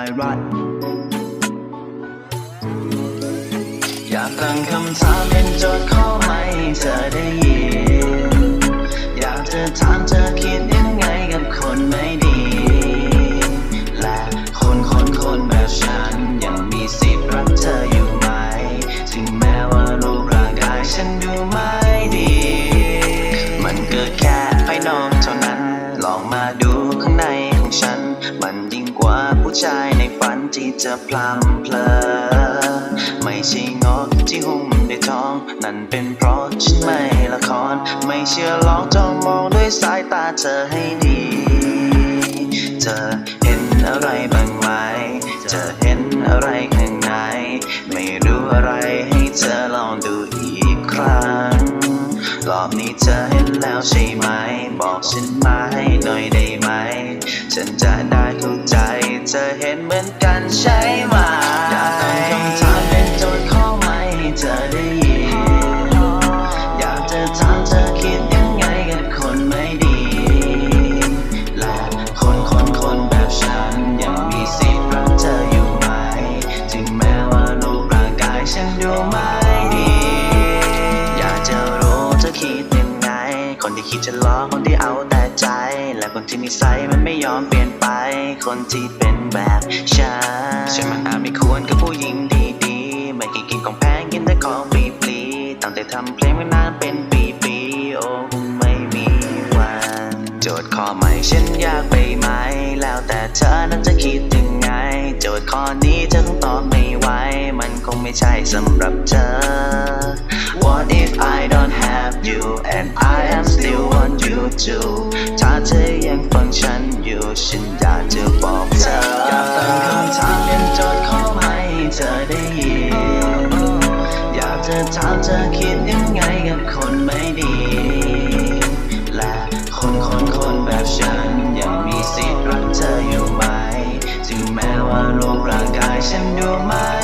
ายรัดอยากตั้งคำถามเป็นโจทย์ข้อไม่เธอได้ยิน อยากจะถามเธอคิดยังไงกับคนไม่ดี และคนคนคนแบบฉันยังมีสิทธิ์รักเธออยู่ไหม ถึงแม้ว่ารูปร่างกายฉันดูไม่ดี มันเกิดแค่ภายนอกเท่านั้น ลองมาดูข้างในของฉัน มัน ว่าผู้ชายในฝันที่จะพลัมเพลอ ไม่ใช่งอกที่หุ้มด้วยทอง นั่นเป็นเพราะฉันไม่ละคร ไม่เชื่อลองจ้องมองด้วยสายตาเธอให้ดี เธอเห็นอะไรบ้างไหม เธอเห็นอะไรข้างใน ไม่รู้อะไรให้เธอลองดูอีกครั้ง อบนี้เธอเห็นแล้วใช่ไหม บอกฉันมาให้หน่อยได้ไหม ฉันจะได้เข้าใจ เธอเห็นเหมือนกันใช่ไหม่คิดจะล้อคนที่เอาแต่ใจ และคนที่นิสัยมันไม่ยอมเปลี่ยนไป คนที่เป็นแบบฉันฉันมันอาจไม่ควรกับผู้หญิงดีๆ ไม่กินกินของแพงกินแต่ของฟรีๆตั้งแต่ทำเพลงมานานเป็นปีๆโอ้ไม่มีวัน โจทย์ข้อใหม่ฉันอยากไปไหม แล้วแต่เธอนั้นจะคิดยังไง โจทย์ข้อนี้เธอคงตอบไม่ไหวมันคงไม่ใช่สำหรับเธอ have you and I am still on you too ถ้าเธอยังฟังฉันอยู่ฉันอยากจะบอกเธออยากตั้งคำถามเป็นโจทย์ขอให้เธอได้ยินอยากจะถามเธอคิดยังไงกับคนไม่ดี และคนคนคนแบบฉันยังมีสิทธิ์รักเธออยู่ไหม ถึงแม้ว่ารูปร่างกายฉันดูไม่